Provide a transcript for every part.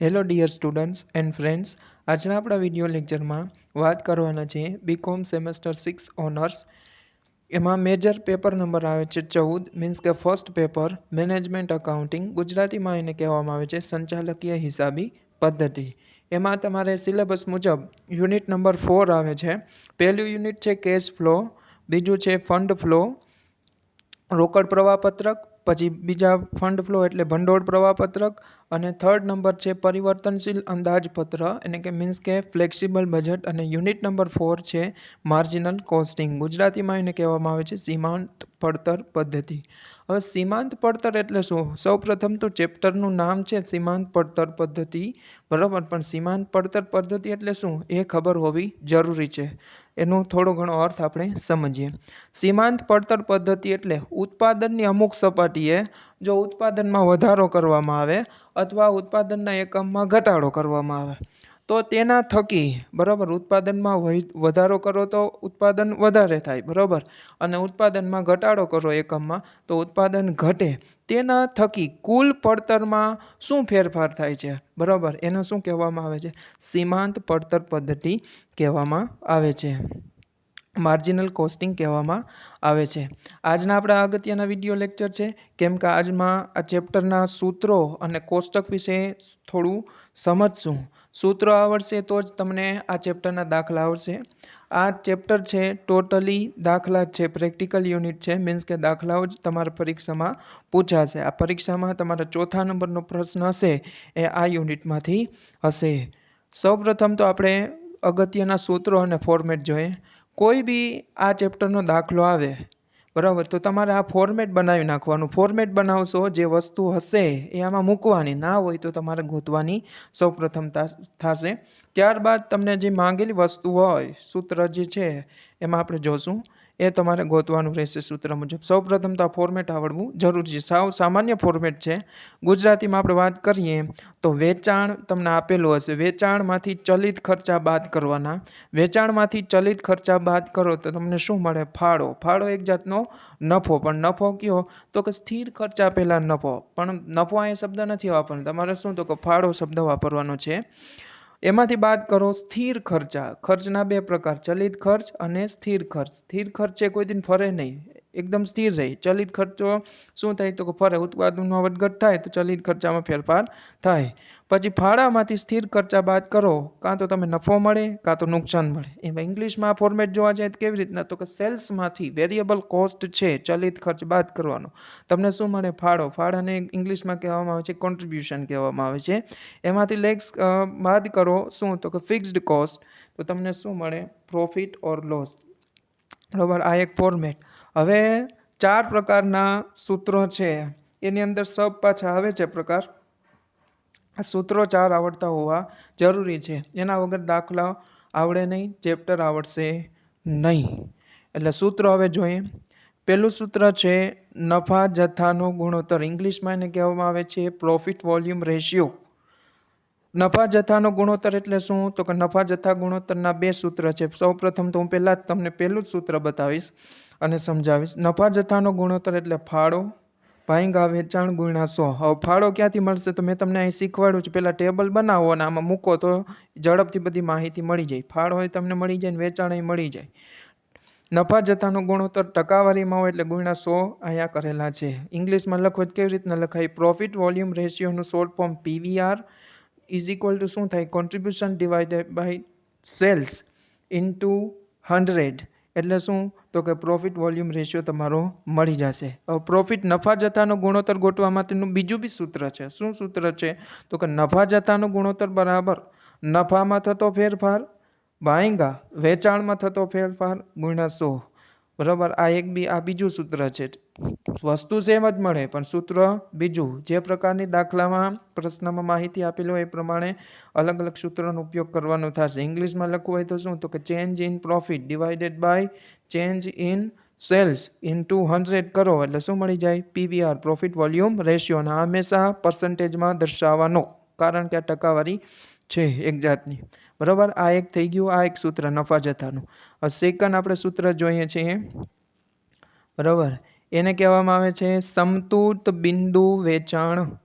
Hello dear students and friends આજના આપણા video લેક્ચરમાં વાત કરવાના છે B Com semester six honours એમાં મેજર પેપર નંબર આવે છે ચૌદ મીન્સ કે ફર્સ્ટ પેપર મેનેજમેન્ટ અકાઉન્ટિંગ ગુજરાતીમાં એને કહેવામાં આવે છે સંચાલકીય હિસાબી પદ્ધતિ. એમાં તમારે સિલેબસ મુજબ યુનિટ નંબર ફોર આવે છે. પહેલું યુનિટ છે કેશ ફ્લો બીજું છે ફંડ ફ્લો રોકડ પ્રવાહપત્રક પછી બીજા ફંડ ફ્લો એટલે ભંડોળ પ્રવાહપત્રક અને થર્ડ નંબર છે પરિવર્તનશીલ અંદાજપત્ર એટલે કે મીન્સ કે ફ્લેક્સિબલ બજેટ અને યુનિટ નંબર ફોર છે માર્જિનલ કોસ્ટિંગ ગુજરાતીમાં એને કહેવામાં આવે છે સીમાંત પડતર પદ્ધતિ. હવે સીમાંત પડતર એટલે શું? સૌપ્રથમ તો ચેપ્ટરનું નામ છે સીમાંત પડતર પદ્ધતિ. બરાબર? પણ સીમાંત પડતર પદ્ધતિ એટલે શું? એ ખબર હોવી જરૂરી છે. એનો થોડો ઘણો અર્થ આપણે સમજીએ. સીમાંત પડતર પદ્ધતિ એટલે ઉત્પાદનની અમુક સપાટીએ જો ઉત્પાદનમાં વધારો કરવામાં આવે અથવા ઉત્પાદનના એકમમાં ઘટાડો કરવામાં આવે. તો તેના થકી, બરાબર, ઉત્પાદનમાં વધારો કરો તો ઉત્પાદન વધારે થાય, બરાબર? અને ઉત્પાદનમાં ઘટાડો કરો એકમમાં, તો ઉત્પાદન ઘટે. તેના થકી કુલ પડતરમાં શું ફેરફાર થાય છે? બરાબર, એને શું કહેવામાં આવે છે? સીમાંત પડતર પદ્ધતિ કહેવામાં આવે છે. માર્જિનલ કોસ્ટિંગ કહેવામાં આવે છે. આજના આપણા અગત્યના વીડિયો લેક્ચર છે, કેમ કે આજમાં આ ચેપ્ટરના સૂત્રો અને કોષ્ટક વિશે થોડું સમજશું. સૂત્રો આવડશે તો જ તમને આ ચેપ્ટરના દાખલા આવડશે. આ ચેપ્ટર છે, ટોટલી દાખલા છે, પ્રેક્ટિકલ યુનિટ છે, મીન્સ કે દાખલાઓ જ તમારા પરીક્ષામાં પૂછાશે. આ પરીક્ષામાં તમારા ચોથા નંબરનો પ્રશ્ન હશે, એ આ યુનિટમાંથી હશે. સૌપ્રથમ તો આપણે અગત્યના સૂત્રો અને ફોર્મેટ જોઈએ. કોઈ બી આ ચેપ્ટરનો દાખલો આવે, બરાબર, તો તમારે આ ફોર્મેટ બનાવી નાખવાનું. ફોર્મેટ બનાવશો, જે વસ્તુ હશે એ આમાં મૂકવાની. ના હોય તો તમારે ગોતવાની સૌપ્રથમ થશે. ત્યારબાદ તમને જે માંગેલી વસ્તુ હોય, સૂત્ર જે છે, એમાં આપણે જોશું. એ તમારે ગોતવાનું રહેશે સૂત્ર મુજબ. સૌપ્રથમ તો આ ફોર્મેટ આવડવું જરૂરી છે. સાવ સામાન્ય ફોર્મેટ છે. ગુજરાતીમાં આપણે વાત કરીએ તો વેચાણ તમને આપેલું હશે. વેચાણમાંથી ચલિત ખર્ચા બાદ કરવાના. વેચાણમાંથી ચલિત ખર્ચા બાદ કરો તો તમને શું મળે? ફાળો. ફાળો એક જાતનો નફો. પણ નફો કયો? તો કે સ્થિર ખર્ચા પહેલાં નફો. પણ નફો એ શબ્દ નથી વાપરવાનો. તમારે શું તો કે ફાળો શબ્દ વાપરવાનો છે. એમાંથી બાદ કરો સ્થિર ખર્ચા. ખર્ચના બે પ્રકાર, ચલિત ખર્ચ અને સ્થિર ખર્ચ. સ્થિર ખર્ચે કોઈ દિન ફરે નહીં. એકદમ સ્થિર રહે. ચલિત ખર્ચો શું થાય? તો કે ફરે ઉત્પાદનમાં વધઘટ થાય તો ચલિત ખર્ચામાં ફેરફાર થાય. પછી ફાળામાંથી સ્થિર ખર્ચા બાદ કરો, કાં તો તમે નફો મળે, કાં તો નુકસાન મળે. એમાં ઇંગ્લિશમાં ફોર્મેટ જોવા જાય તો કેવી રીતના? તો કે સેલ્સમાંથી વેરિયેબલ કોસ્ટ છે, ચલિત ખર્ચ બાદ કરવાનો. તમને શું મળે? ફાળો ફાળાને ઇંગ્લિશમાં કહેવામાં આવે છે કોન્ટ્રીબ્યુશન કહેવામાં આવે છે. એમાંથી લેગ્સ બાદ કરો શું? તો કે ફિક્સ્ડ કોસ્ટ તો તમને શું મળે? પ્રોફિટ ઓર લોસ બરાબર? આ એક ફોર્મેટ હવે ચાર પ્રકારના સૂત્રો છે. એની અંદર સબ પાછા આવે છે પ્રકાર. સૂત્રો ચાર આવડતા હોવા જરૂરી છે. એના વગર દાખલા આવડે નહીં, ચેપ્ટર આવડશે નહીં. એટલે સૂત્રો હવે જોઈએ. પહેલું સૂત્ર છે, નફા જથ્થાનો ગુણોત્તર. ઇંગ્લિશમાં એને કહેવામાં આવે છે પ્રોફિટ વોલ્યુમ રેશિયો નફા જથ્થાનો ગુણોત્તર એટલે શું? તો કે નફા જથ્થા ગુણોત્તરના બે સૂત્ર છે. સૌપ્રથમ તો હું પહેલાં જ તમને પહેલું જ સૂત્ર બતાવીશ. અને સમજાવીશ. નફા જથ્થાનો ગુણોત્તર એટલે ફાળો ભાઈંગા વેચાણ ગુણ્યા સો. હવે ફાળો ક્યાંથી મળશે? તો મેં તમને અહીં શીખવાડ્યું છે. પહેલાં ટેબલ બનાવો અને આમાં મૂકો તો ઝડપથી બધી માહિતી મળી જાય. ફાળો હોય તમને મળી જાય ને વેચાણ એ મળી જાય. નફા જથ્થાનો ગુણોત્તર ટકાવારીમાં હોય એટલે ગુણ્યા સો અહીંયા કરેલા છે. ઇંગ્લિશમાં લખો કેવી રીતના લખાય? Profit volume રેશિયોનું short form PVR is equal to શું થાય? Contribution divided by sales into hundred એટલે શું? તો કે પ્રોફિટ વોલ્યુમ રેશિયો તમારો મળી જશે. હવે પ્રોફિટ નફા જથ્થાનો ગુણોત્તર ગોઠવા માટેનું બીજું બી સૂત્ર છે. શું સૂત્ર છે? તો કે નફા જથ્થાનો ગુણોત્તર બરાબર. નફામાં થતો ફેરફાર ભાંગા વેચાણમાં થતો ફેરફાર ગુણ્યા સો. બરાબર? આ એક બી, આ બીજું સૂત્ર છે. વસ્તુ સેમ જ મળે, પણ સૂત્ર બીજું. જે પ્રકારની દાખલામાં પ્રશ્નમાં માહિતી આપેલી હોય એ પ્રમાણે અલગ અલગ સૂત્રનો ઉપયોગ કરવાનો થશે. ઇંગ્લિશમાં લખવું હોય તો શું? તો કે change in profit divided by change in sales into hundred કરો. એટલે શું મળી જાય? પીવીઆર પ્રોફિટ વોલ્યુમ રેશિયો અને હંમેશા પર્સન્ટેજમાં દર્શાવવાનો. કારણ કે આ ટકાવારી છે એક જાતની. બરાબર? આ એક થઈ ગયું, આ એક સૂત્ર, નફા જથ્થાનું. સેકન્ડ આપણે સૂત્ર જોઈએ છીએ. બરાબર? એને કહેવામાં આવે છે સમતુત બિંદુ વેચાણ.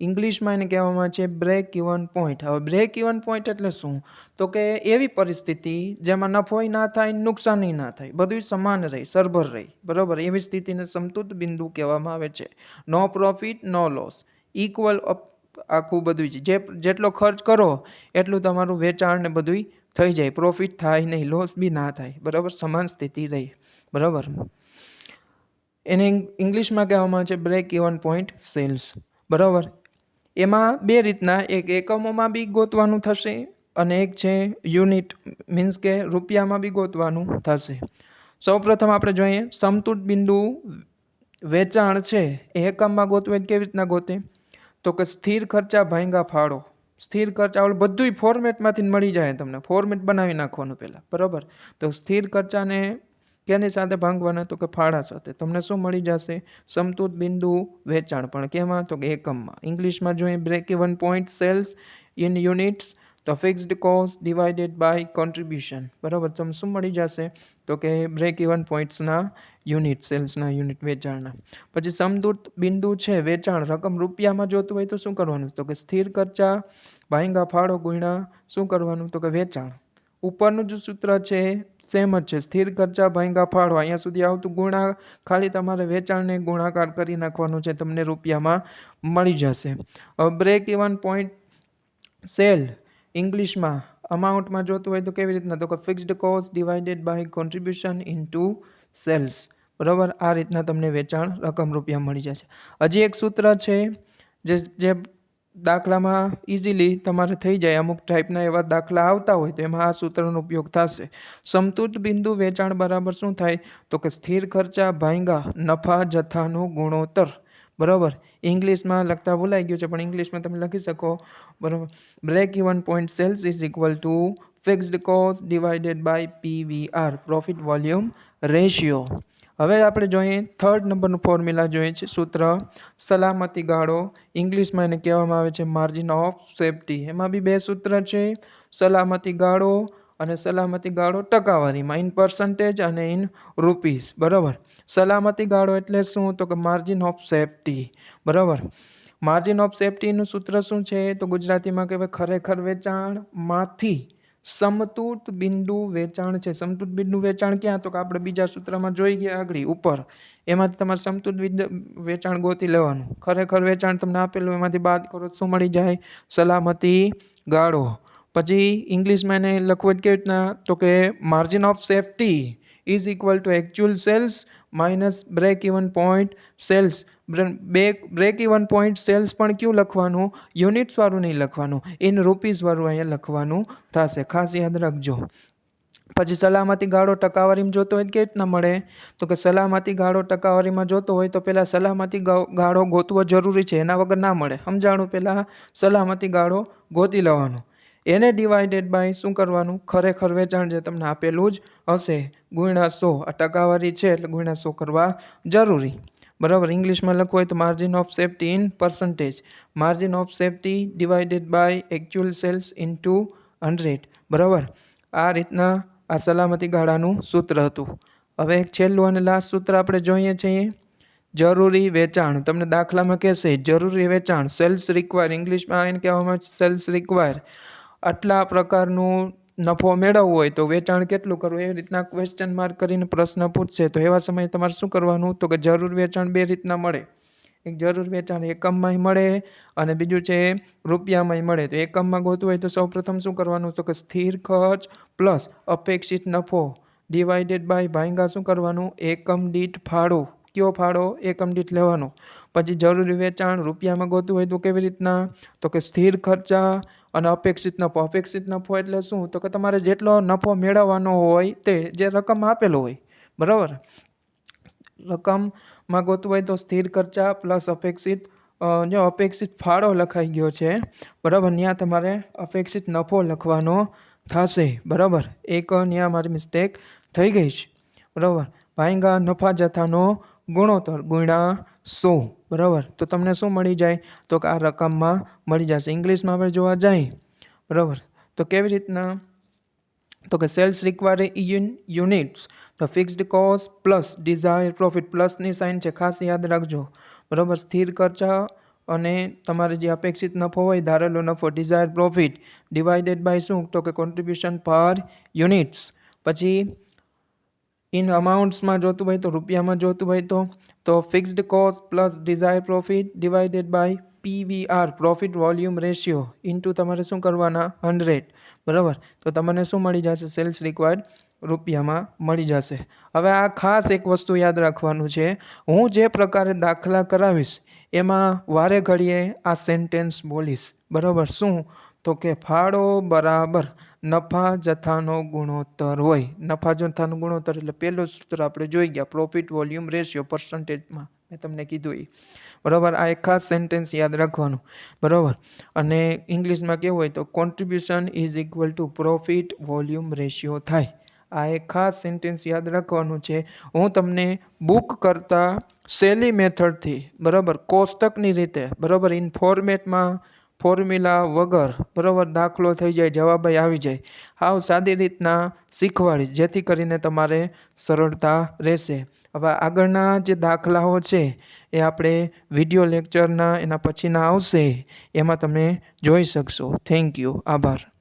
ઇંગ્લિશમાં એને કહેવામાં આવે છે બ્રેક ઇવન પોઈન્ટ હવે બ્રેક ઇવન પોઈન્ટ એટલે શું? તો કે એવી પરિસ્થિતિ જેમાં નફોય ના થાય, નુકસાનય ના થાય. બધું સમાન રહે, સરભર રહે. બરાબર? એવી સ્થિતિને સમતુત બિંદુ કહેવામાં આવે છે. No profit no loss equal આખું બધું જ. જેટલો ખર્ચ કરો, એટલું તમારું વેચાણ ને બધું થઈ જાય. પ્રોફિટ થાય નહીં લોસ બી ના થાય. બરાબર? સમાન સ્થિતિ રહે. બરાબર? એને ઇંગ્લિશમાં કહેવામાં છે બ્રેક ઇવન પોઈન્ટ સેલ્સ બરાબર? એમાં બે રીતના, એક એકમોમાં બી ગોતવાનું થશે અને એક છે યુનિટ મીન્સ કે રૂપિયામાં બી ગોતવાનું થશે. સૌપ્રથમ આપણે જોઈએ, સમતુટ બિંદુ વેચાણ છે. એ એકમમાં ગોતવે કેવી રીતના ગોતે? તો કે સ્થિર ખર્ચા ભાંગા ફાળો. સ્થિર ખર્ચા ઓલું બધુંય ફોર્મેટમાંથી મળી જાય તમને. ફોર્મેટ બનાવી નાખવાનું પહેલાં. બરાબર? તો સ્થિર ખર્ચાને કેની સાથે ભાંગવાના? તો કે ફાળા સાથે. તમને શું મળી જશે? સમતુત બિંદુ વેચાણ. પણ કેમાં? તો કે એકમમાં. ઇંગ્લિશમાં જોઈએ break even point sales in units તો fixed cost divided by contribution બરાબર? તમને શું મળી જશે? તો કે બ્રેક ઇવન પોઈન્ટ્સના યુનિટ સેલ્સના યુનિટ વેચાણના. પછી સમદૂત બિંદુ છે, વેચાણ. રકમ રૂપિયામાં જોતું હોય તો શું કરવાનું? તો કે સ્થિર ખર્ચા ભાઈંગા ફાળો ગુણ્યા, શું કરવાનું? તો કે વેચાણ. ઉપરનું જે સૂત્ર છે સેમ જ છે. સ્થિર ખર્ચા, ભાંગા ફાળો. અહીંયા સુધી આવતું ગુણા, ખાલી તમારે વેચાણને ગુણાકાર કરી નાખવાનું છે, તમને રૂપિયામાં મળી જશે. બ્રેક ઇવન પોઈન્ટ સેલ ઇંગ્લિશમાં અમાઉન્ટમાં જોતું હોય તો કેવી રીતના? તો કે fixed cost divided by contribution to sales બરાબર? આ રીતના તમને વેચાણ રકમ રૂપિયા મળી જશે. હજી એક સૂત્ર છે, જે જે દાખલામાં ઇઝીલી તમારે થઈ જાય, અમુક ટાઈપના એવા દાખલા આવતા હોય તો એમાં આ સૂત્રનો ઉપયોગ થશે. સમતુત બિંદુ વેચાણ બરાબર શું થાય? તો કે સ્થિર ખર્ચા ભાંગા નફા જથ્થાનો ગુણોત્તર. બરાબર? ઇંગ્લિશમાં લખતા ભૂલાઈ ગયું છે, પણ ઇંગ્લિશમાં તમે લખી શકો. બરાબર? Break even point sales is equal to fixed cost divided by PVR profit volume ratio હવે આપણે જોઈએ થર્ડ નંબરનું ફોર્મ્યુલા જોઈએ છે, સૂત્ર. સલામતી ગાળો ઇંગ્લિશમાં એને કહેવામાં આવે છે માર્જિન ઓફ સેફટી એમાં બી બે સૂત્ર છે. સલામતી ગાળો અને સલામતી ગાળો ટકાવારીમાં ઇન પર્સન્ટેજ અને ઇન રૂપીસ બરાબર? સલામતી ગાળો એટલે શું? તો કે માર્જિન ઓફ સેફટી બરાબર? માર્જિન ઓફ સેફટીનું સૂત્ર શું છે? તો ગુજરાતીમાં કહેવાય ખરેખર વેચાણમાંથી સમતુત બિંદુ વેચાણ છે. સમતુત બિંદુ વેચાણ ક્યાં? તો કે આપણે બીજા સૂત્રમાં જોઈ ગયા આગળ, ઉપર. એમાંથી તમારે સમતુત બિંદુ વેચાણ ગોતી લેવાનું. ખરેખર વેચાણ તમને આપેલું, એમાંથી બાદ કરો શું મળી જાય? સલામતી ગાળો. પછી ઇંગ્લિશમાં એને લખવું કેવી રીતના તો કે margin of safety is equal to actual sales minus break even point sales break break even point sales પણ કયું લખવાનું? યુનિટ્સવાળું નહીં લખવાનું. ઇન રૂપીઝવાળું અહીંયા લખવાનું થશે. ખાસ યાદ રાખજો. પછી સલામતી ગાળો ટકાવારીમાં જોતો હોય કેવી રીતના મળે? તો કે સલામતી ગાળો ટકાવારીમાં જોતો હોય તો પહેલાં સલામતી ગાળો ગોતવો જરૂરી છે. એના વગર ના મળે. સમજાણું? પહેલાં સલામતી ગાળો ગોતી લેવાનું. એને ડિવાઇડેડ બાય શું કરવાનું? ખરેખર વેચાણ જે તમને આપેલું જ હશે. ગુણ્યા સો, આ ટકાવારી છે એટલે ગુણ્યા સો કરવા જરૂરી. બરાબર? ઇંગ્લિશમાં લખવું હોય તો margin of safety in percentage margin of safety divided by actual sales into hundred બરાબર? આ રીતના આ સલામતી ગાળાનું સૂત્ર હતું. હવે એક છેલ્લું અને લાસ્ટ સૂત્ર આપણે જોઈએ છીએ. જરૂરી વેચાણ. તમને દાખલામાં કહેશે, જરૂરી વેચાણ. સેલ્સ રિક્વાયર ઇંગ્લિશમાં એને કહેવામાં સેલ્સ રિક્વાયર આટલા પ્રકારનું નફો મેળવવો હોય તો વેચાણ કેટલું કરવું એવી રીતના ક્વેશ્ચન માર્ક કરીને પ્રશ્ન પૂછશે. તો એવા સમયે તમારે શું કરવાનું? તો કે જરૂર વેચાણ બે રીતના મળે. એક જરૂર વેચાણ એકમમાંય મળે અને બીજું છે રૂપિયામાંય મળે. તો એકમમાં ગોતવું હોય તો સૌપ્રથમ શું કરવાનું? તો કે સ્થિર ખર્ચ પ્લસ અપેક્ષિત નફો ડિવાઇડેડ બાય ભાંગા શું કરવાનું? એકમ દીઠ ફાળો. કયો ફાળો? એકમ દીઠ લેવાનો. પછી જરૂરી વેચાણ રૂપિયામાં ગોતું હોય તો કેવી રીતના? તો કે સ્થિર ખર્ચા અને અપેક્ષિત નફો. અપેક્ષિત નફો એટલે શું? તો કે તમારે જેટલો નફો મેળવવાનો હોય તે જે રકમ આપેલો હોય. બરાબર? રકમમાં ગોતું હોય તો સ્થિર ખર્ચા પ્લસ અપેક્ષિત જો અપેક્ષિત ફાળો લખાઈ ગયો છે, બરાબર? ત્યાં તમારે અપેક્ષિત નફો લખવાનો થશે. બરાબર? એક ત્યાં મારી મિસ્ટેક થઈ ગઈ છે. બરાબર? ભાઈંગા નફા જથ્થાનો ગુણોત્તર ગુણ્યા સો, બરાબર? તો તમને શું મળી જાય? તો કે આ રકમમાં મળી જશે. ઇંગ્લિશમાં આપણે જોવા જાય બરાબર? તો કેવી રીતના? તો કે સેલ્સ રિક્વાયર યુન યુનિટ્સ તો fixed cost plus desire profit પ્લસની sign છે. ખાસ યાદ રાખજો, બરાબર? સ્થિર ખર્ચા અને તમારે જે અપેક્ષિત નફો હોય, ધારેલો નફો ડિઝાયર પ્રોફિટ ડિવાઇડેડ બાય શું? તો કે કોન્ટ્રીબ્યુશન પર યુનિટ્સ પછી ઇન અમાઉન્ટ્સમાં જોતું હોય તો રૂપિયામાં જોતું હોય તો તો fixed cost plus desire profit divided by PVR profit volume ratio into તમારે શું કરવાના? હંડ્રેડ બરાબર? તો તમને શું મળી જશે? સેલ્સ રિક્વાયર્ડ રૂપિયામાં મળી જશે. હવે આ ખાસ એક વસ્તુ યાદ રાખવાનું છે. હું જે પ્રકારે દાખલા કરાવીશ, એમાં વારે ઘડીએ આ સેન્ટેન્સ બોલીશ. બરાબર? શું? તો કે ફાળો બરાબર નફા જથ્થાનો ગુણોત્તર હોય. નફા જથ્થાનો ગુણોત્તર એટલે પહેલું સૂત્ર આપણે જોઈ ગયા પ્રોફિટ વોલ્યુમ રેશિયો પર્સન્ટેજમાં મેં. તમને કીધું એ. બરાબર? આ એક ખાસ સેન્ટેન્સ યાદ રાખવાનું. બરાબર? અને ઇંગ્લિશમાં કેવું હોય તો contribution is equal to profit volume ratio થાય. આ એક ખાસ સેન્ટેન્સ યાદ રાખવાનું છે. હું તમને બુક કરતાં સેલી મેથડથી બરાબર? કોષ્ટકની રીતે, બરાબર? ઇન ફોર્મેટમાં ફોર્મ્યુલા વગર બરાબર દાખલો થઈ જાય જવાબ આવી જાય. આવ સાદી રીતના શીખવાડીશ જેથી કરીને તમારે સરળતા રહેશે. હવે આગળના જે દાખલાઓ છે, એ આપણે વીડિયો લેક્ચરના એના પછીના આવશે, એમાં તમે જોઈ શકશો. Thank you. આભાર.